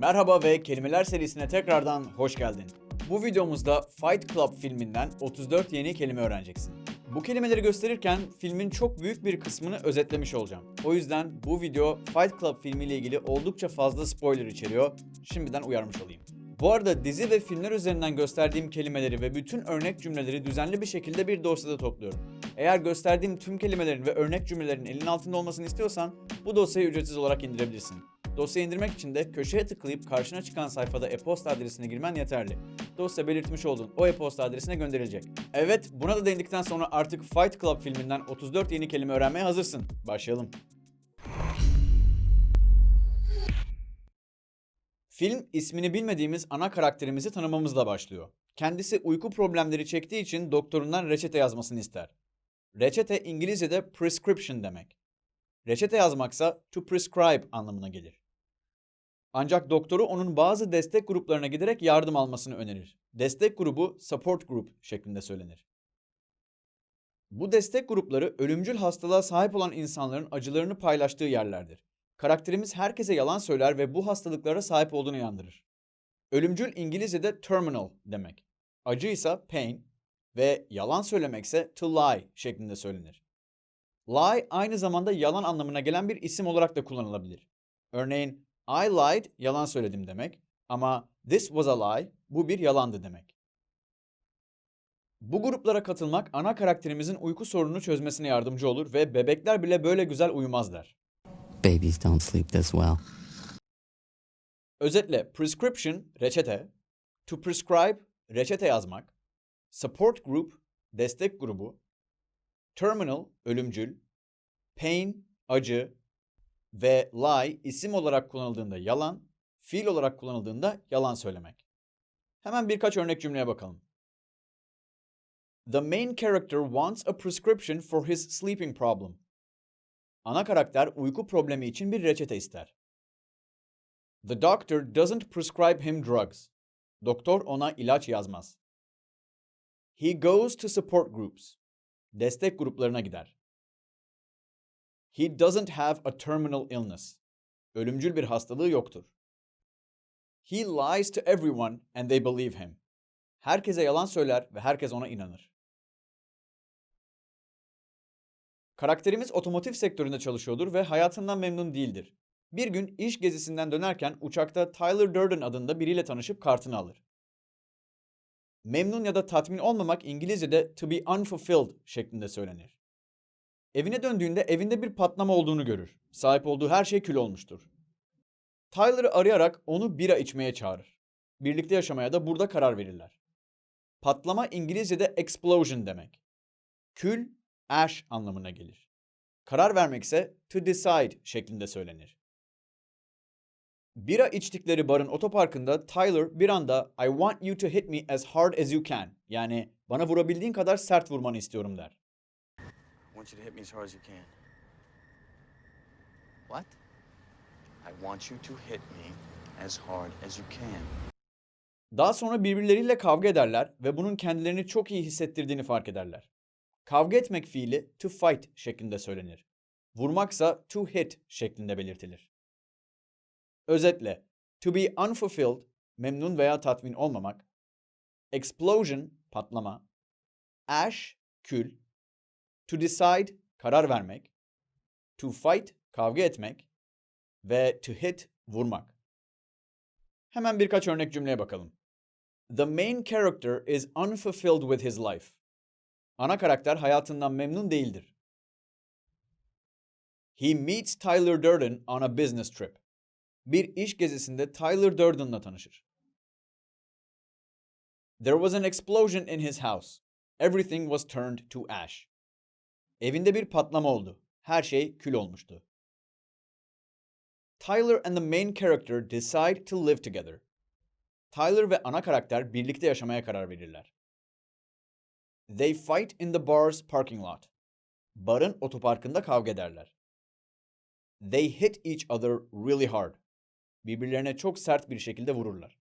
Merhaba ve Kelimeler serisine tekrardan hoş geldin. Bu videomuzda Fight Club filminden 34 yeni kelime öğreneceksin. Bu kelimeleri gösterirken filmin çok büyük bir kısmını özetlemiş olacağım. O yüzden bu video Fight Club filmiyle ilgili oldukça fazla spoiler içeriyor. Şimdiden uyarmış olayım. Bu arada dizi ve filmler üzerinden gösterdiğim kelimeleri ve bütün örnek cümleleri düzenli bir şekilde bir dosyada topluyorum. Eğer gösterdiğim tüm kelimelerin ve örnek cümlelerin elin altında olmasını istiyorsan bu dosyayı ücretsiz olarak indirebilirsin. Dosyayı indirmek için de köşeye tıklayıp karşına çıkan sayfada e-posta adresine girmen yeterli. Dosya belirtmiş olduğun o e-posta adresine gönderilecek. Evet, buna da değindikten sonra artık Fight Club filminden 34 yeni kelime öğrenmeye hazırsın. Başlayalım. Film ismini bilmediğimiz ana karakterimizi tanımamızla başlıyor. Kendisi uyku problemleri çektiği için doktorundan reçete yazmasını ister. Reçete İngilizce'de prescription demek. Reçete yazmaksa to prescribe anlamına gelir. Ancak doktoru onun bazı destek gruplarına giderek yardım almasını önerir. Destek grubu support group şeklinde söylenir. Bu destek grupları ölümcül hastalığa sahip olan insanların acılarını paylaştığı yerlerdir. Karakterimiz herkese yalan söyler ve bu hastalıklara sahip olduğunu yandırır. Ölümcül İngilizce'de terminal demek. Acı ise pain ve yalan söylemekse to lie şeklinde söylenir. Lie aynı zamanda yalan anlamına gelen bir isim olarak da kullanılabilir. Örneğin I lied yalan söyledim demek ama this was a lie bu bir yalandı demek. Bu gruplara katılmak ana karakterimizin uyku sorununu çözmesine yardımcı olur ve bebekler bile böyle güzel uyumazlar. Babies don't sleep this well. Özetle prescription reçete, to prescribe reçete yazmak, support group destek grubu, terminal ölümcül, pain acı ve lie isim olarak kullanıldığında yalan, fiil olarak kullanıldığında yalan söylemek. Hemen birkaç örnek cümleye bakalım. The main character wants a prescription for his sleeping problem. Ana karakter uyku problemi için bir reçete ister. The doctor doesn't prescribe him drugs. Doktor ona ilaç yazmaz. He goes to support groups. Destek gruplarına gider. He doesn't have a terminal illness. Ölümcül bir hastalığı yoktur. He lies to everyone and they believe him. Herkese yalan söyler ve herkes ona inanır. Karakterimiz otomotiv sektöründe çalışıyordur ve hayatından memnun değildir. Bir gün iş gezisinden dönerken uçakta Tyler Durden adında biriyle tanışıp kartını alır. Memnun ya da tatmin olmamak İngilizce'de to be unfulfilled şeklinde söylenir. Evine döndüğünde evinde bir patlama olduğunu görür. Sahip olduğu her şey kül olmuştur. Tyler'ı arayarak onu bira içmeye çağırır. Birlikte yaşamaya da burada karar verirler. Patlama İngilizce'de explosion demek. Kül, ash anlamına gelir. Karar vermek ise to decide şeklinde söylenir. Bira içtikleri barın otoparkında Tyler bir anda I want you to hit me as hard as you can. Yani bana vurabildiğin kadar sert vurmanı istiyorum der. Want you to hit me as hard as you can. What? I want you to hit me as hard as you can. Daha sonra birbirleriyle kavga ederler ve bunun kendilerini çok iyi hissettirdiğini fark ederler. Kavga etmek fiili to fight şeklinde söylenir. Vurmaksa to hit şeklinde belirtilir. Özetle, to be unfulfilled, memnun veya tatmin olmamak, explosion, patlama, ash, kül, to decide, karar vermek, to fight, kavga etmek ve to hit, vurmak. Hemen birkaç örnek cümleye bakalım. The main character is unfulfilled with his life. Ana karakter hayatından memnun değildir. He meets Tyler Durden on a business trip. Bir iş gezisinde Tyler Durden'la tanışır. There was an explosion in his house. Everything was turned to ash. Evinde bir patlama oldu. Her şey kül olmuştu. Tyler and the main character decide to live together. Tyler ve ana karakter birlikte yaşamaya karar verirler. They fight in the bar's parking lot. Barın otoparkında kavga ederler. They hit each other really hard. Birbirlerine çok sert bir şekilde vururlar.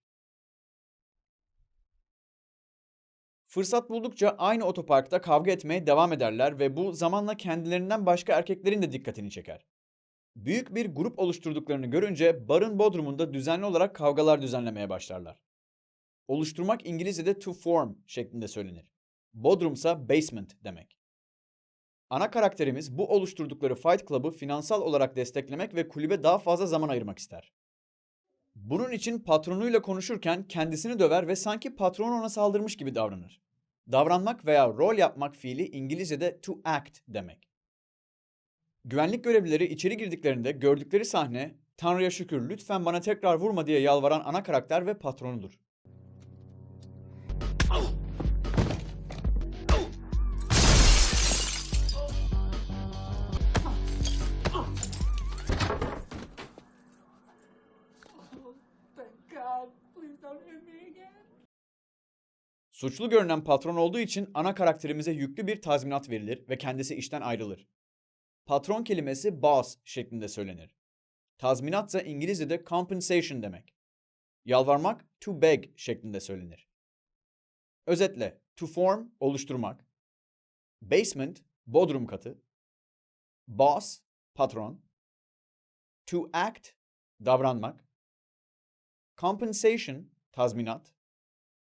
Fırsat buldukça aynı otoparkta kavga etmeye devam ederler ve bu zamanla kendilerinden başka erkeklerin de dikkatini çeker. Büyük bir grup oluşturduklarını görünce barın bodrumunda düzenli olarak kavgalar düzenlemeye başlarlar. Oluşturmak İngilizce'de to form şeklinde söylenir. Bodrumsa basement demek. Ana karakterimiz bu oluşturdukları Fight Club'ı finansal olarak desteklemek ve kulübe daha fazla zaman ayırmak ister. Bunun için patronuyla konuşurken kendisini döver ve sanki patron ona saldırmış gibi davranır. Davranmak veya rol yapmak fiili İngilizce'de to act demek. Güvenlik görevlileri içeri girdiklerinde gördükleri sahne Tanrı'ya şükür lütfen bana tekrar vurma diye yalvaran ana karakter ve patronudur. Suçlu görünen patron olduğu için ana karakterimize yüklü bir tazminat verilir ve kendisi işten ayrılır. Patron kelimesi boss şeklinde söylenir. Tazminat ise İngilizce'de compensation demek. Yalvarmak to beg şeklinde söylenir. Özetle to form oluşturmak, basement bodrum katı, boss patron, to act davranmak, compensation tazminat,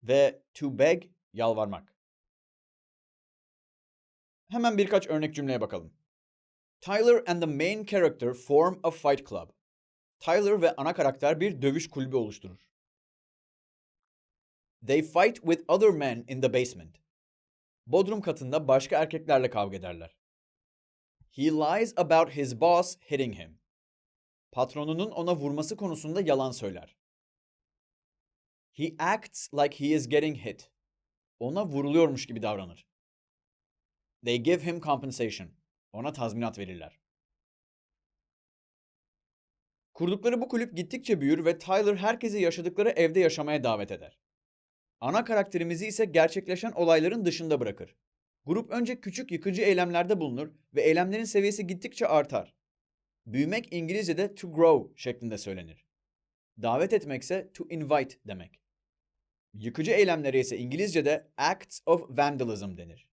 ve to beg yalvarmak. Hemen birkaç örnek cümleye bakalım. Tyler and the main character form a fight club. Tyler ve ana karakter bir dövüş kulübü oluşturur. They fight with other men in the basement. Bodrum katında başka erkeklerle kavga ederler. He lies about his boss hitting him. Patronunun ona vurması konusunda yalan söyler. He acts like he is getting hit. Ona vuruluyormuş gibi davranır. They give him compensation. Ona tazminat verirler. Kurdukları bu kulüp gittikçe büyür ve Tyler herkesi yaşadıkları evde yaşamaya davet eder. Ana karakterimizi ise gerçekleşen olayların dışında bırakır. Grup önce küçük yıkıcı eylemlerde bulunur ve eylemlerin seviyesi gittikçe artar. Büyümek İngilizce'de to grow şeklinde söylenir. Davet etmekse to invite demek. Yıkıcı eylemlere ise İngilizce'de acts of vandalism denir.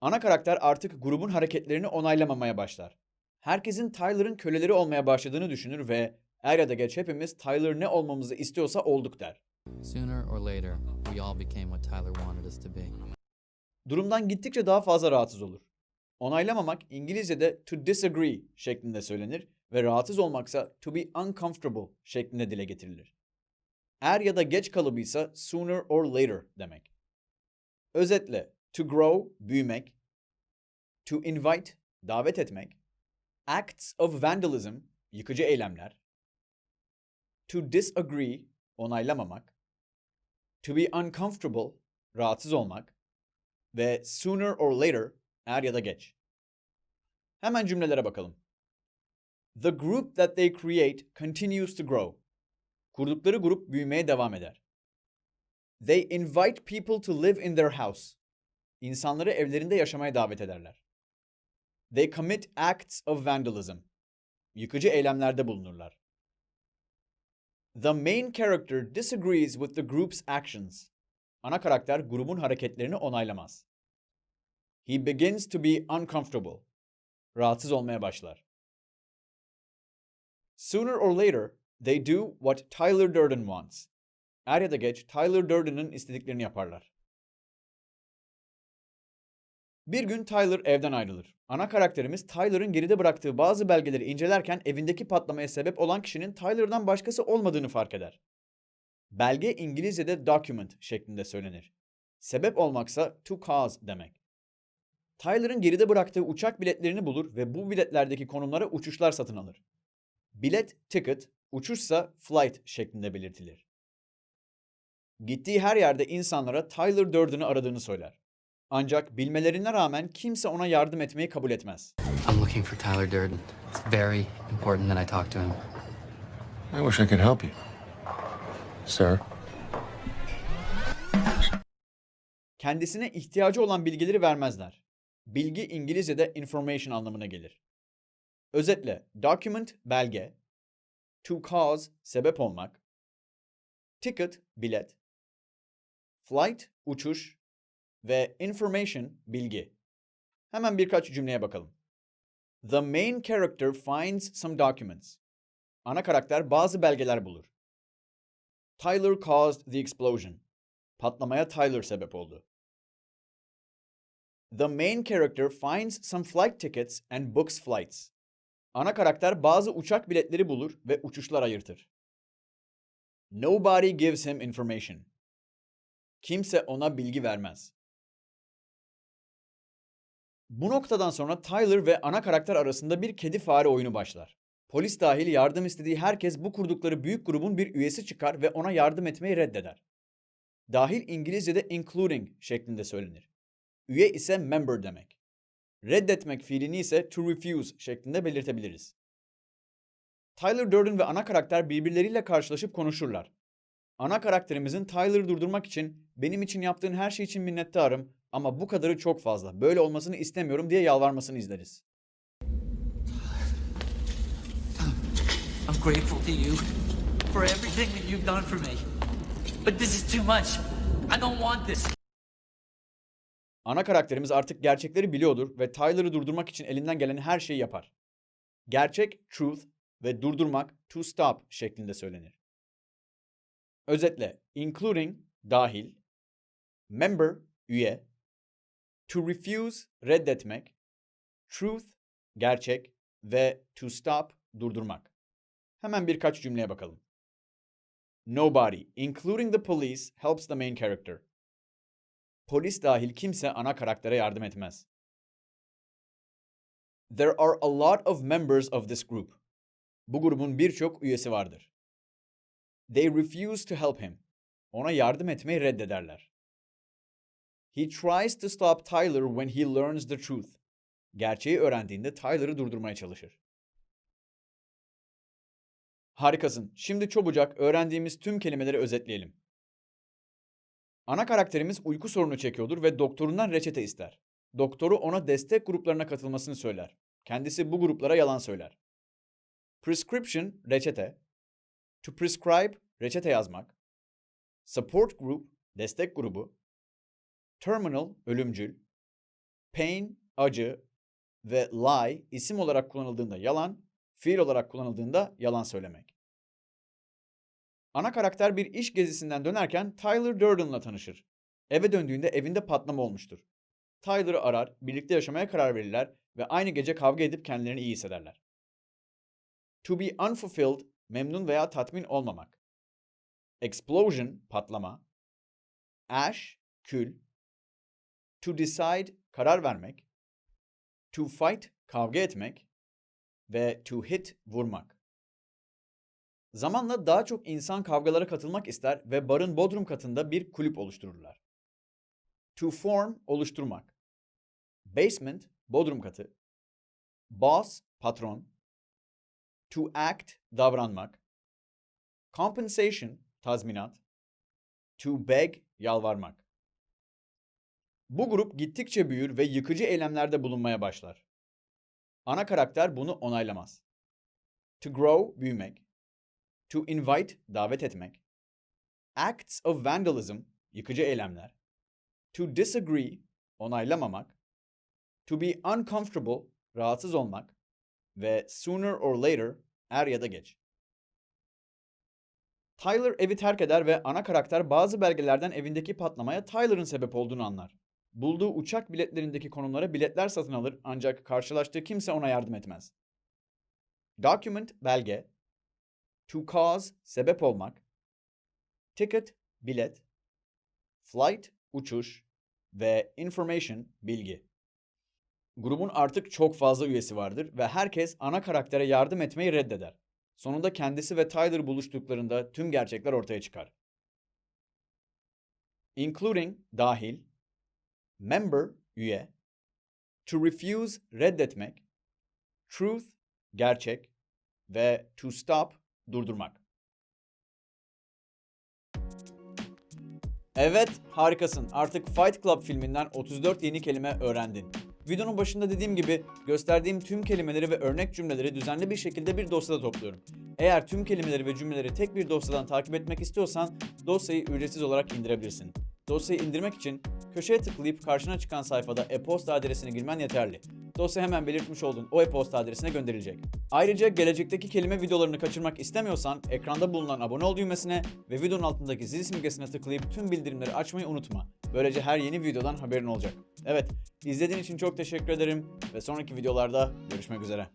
Ana karakter artık grubun hareketlerini onaylamamaya başlar. Herkesin Tyler'ın köleleri olmaya başladığını düşünür ve er ya da geç hepimiz Tyler ne olmamızı istiyorsa olduk der. Sooner or later, we all became what Tyler wanted us to be. Durumdan gittikçe daha fazla rahatsız olur. Onaylamamak İngilizce'de to disagree şeklinde söylenir ve rahatsız olmaksa to be uncomfortable şeklinde dile getirilir. Er ya da geç kalıbıysa sooner or later demek. Özetle to grow büyümek, to invite davet etmek, acts of vandalism yıkıcı eylemler, to disagree onaylamamak, to be uncomfortable rahatsız olmak ve sooner or later er ya da geç. Hemen cümlelere bakalım. The group that they create continues to grow. Kurdukları grup büyümeye devam eder. They invite people to live in their house. İnsanları evlerinde yaşamaya davet ederler. They commit acts of vandalism. Yıkıcı eylemlerde bulunurlar. The main character disagrees with the group's actions. Ana karakter grubun hareketlerini onaylamaz. He begins to be uncomfortable. Rahatsız olmaya başlar. Sooner or later, they do what Tyler Durden wants. Er ya da geç Tyler Durden'ın istediklerini yaparlar. Bir gün Tyler evden ayrılır. Ana karakterimiz Tyler'ın geride bıraktığı bazı belgeleri incelerken evindeki patlamaya sebep olan kişinin Tyler'dan başkası olmadığını fark eder. Belge İngilizce'de document şeklinde söylenir. Sebep olmaksa to cause demek. Tyler'ın geride bıraktığı uçak biletlerini bulur ve bu biletlerdeki konumlara uçuşlar satın alır. Bilet ticket, uçuşsa flight şeklinde belirtilir. Gittiği her yerde insanlara Tyler Durden'ı aradığını söyler. Ancak bilmelerine rağmen kimse ona yardım etmeyi kabul etmez. I'm looking for Tyler Durden. It's very important that I talk to him. I wish I could help you. Sir? Kendisine ihtiyacı olan bilgileri vermezler. Bilgi İngilizce'de information anlamına gelir. Özetle document belge, to cause sebep olmak, ticket bilet, flight uçuş ve information bilgi. Hemen birkaç cümleye bakalım. The main character finds some documents. Ana karakter bazı belgeler bulur. Tyler caused the explosion. Patlamaya Tyler sebep oldu. The main character finds some flight tickets and books flights. Ana karakter bazı uçak biletleri bulur ve uçuşlar ayırtır. Nobody gives him information. Kimse ona bilgi vermez. Bu noktadan sonra Tyler ve ana karakter arasında bir kedi fare oyunu başlar. Polis dahil yardım istediği herkes bu kurdukları büyük grubun bir üyesi çıkar ve ona yardım etmeyi reddeder. Dahil İngilizce'de including şeklinde söylenir. Üye ise member demek. Reddetmek fiilini ise to refuse şeklinde belirtebiliriz. Tyler Durden ve ana karakter birbirleriyle karşılaşıp konuşurlar. Ana karakterimizin Tyler'ı durdurmak için benim için yaptığın her şey için minnettarım ama bu kadarı çok fazla. Böyle olmasını istemiyorum diye yalvarmasını izleriz. I'm grateful to you for everything that you've done for me. But this is too much. I don't want this. Ana karakterimiz artık gerçekleri biliyordur ve Tyler'ı durdurmak için elinden gelen her şeyi yapar. Gerçek truth ve durdurmak to stop şeklinde söylenir. Özetle including dahil, member üye, to refuse reddetmek, truth gerçek ve to stop durdurmak. Hemen birkaç cümleye bakalım. Nobody, including the police, helps the main character. Polis dahil kimse ana karaktere yardım etmez. There are a lot of members of this group. Bu grubun birçok üyesi vardır. They refuse to help him. Ona yardım etmeyi reddederler. He tries to stop Tyler when he learns the truth. Gerçeği öğrendiğinde Tyler'ı durdurmaya çalışır. Harikasın. Şimdi çabucak öğrendiğimiz tüm kelimeleri özetleyelim. Ana karakterimiz uyku sorunu çekiyordur ve doktorundan reçete ister. Doktoru ona destek gruplarına katılmasını söyler. Kendisi bu gruplara yalan söyler. Prescription, reçete. To prescribe, reçete yazmak. Support group, destek grubu. Terminal, ölümcül. Pain, acı. Ve lie, isim olarak kullanıldığında yalan, fiil olarak kullanıldığında yalan söylemek. Ana karakter bir iş gezisinden dönerken Tyler Durden'la tanışır. Eve döndüğünde evinde patlama olmuştur. Tyler'ı arar, birlikte yaşamaya karar verirler ve aynı gece kavga edip kendilerini iyi hissederler. To be unfulfilled, memnun veya tatmin olmamak. Explosion, patlama. Ash, kül. To decide, karar vermek. To fight, kavga etmek. Ve to hit, vurmak. Zamanla daha çok insan kavgalara katılmak ister ve barın bodrum katında bir kulüp oluştururlar. To form, oluşturmak. Basement, bodrum katı. Boss, patron. To act, davranmak. Compensation, tazminat. To beg, yalvarmak. Bu grup gittikçe büyür ve yıkıcı eylemlerde bulunmaya başlar. Ana karakter bunu onaylamaz. To grow, büyümek. To invite, davet etmek. Acts of vandalism, yıkıcı eylemler. To disagree, onaylamamak. To be uncomfortable, rahatsız olmak. Ve sooner or later, er ya da geç. Tyler evi terk eder ve ana karakter bazı belgelerden evindeki patlamaya Tyler'ın sebep olduğunu anlar. Bulduğu uçak biletlerindeki konumlara biletler satın alır ancak karşılaştığı kimse ona yardım etmez. Document, belge. To cause, sebep olmak. Ticket, bilet. Flight, uçuş. Ve information, bilgi. Grubun artık çok fazla üyesi vardır ve herkes ana karaktere yardım etmeyi reddeder. Sonunda kendisi ve Tyler buluştuklarında tüm gerçekler ortaya çıkar. Including, dahil. Member, üye. To refuse, reddetmek. Truth, gerçek. Ve to stop, durdurmak. Evet, harikasın. Artık Fight Club filminden 34 yeni kelime öğrendin. Videonun başında dediğim gibi gösterdiğim tüm kelimeleri ve örnek cümleleri düzenli bir şekilde bir dosyada topluyorum. Eğer tüm kelimeleri ve cümleleri tek bir dosyadan takip etmek istiyorsan dosyayı ücretsiz olarak indirebilirsin. Dosyayı indirmek için köşeye tıklayıp karşına çıkan sayfada e-posta adresini girmen yeterli. Dosya hemen belirtmiş olduğun o e-posta adresine gönderilecek. Ayrıca gelecekteki kelime videolarını kaçırmak istemiyorsan ekranda bulunan abone ol düğmesine ve videonun altındaki zil simgesine tıklayıp tüm bildirimleri açmayı unutma. Böylece her yeni videodan haberin olacak. Evet, izlediğin için çok teşekkür ederim ve sonraki videolarda görüşmek üzere.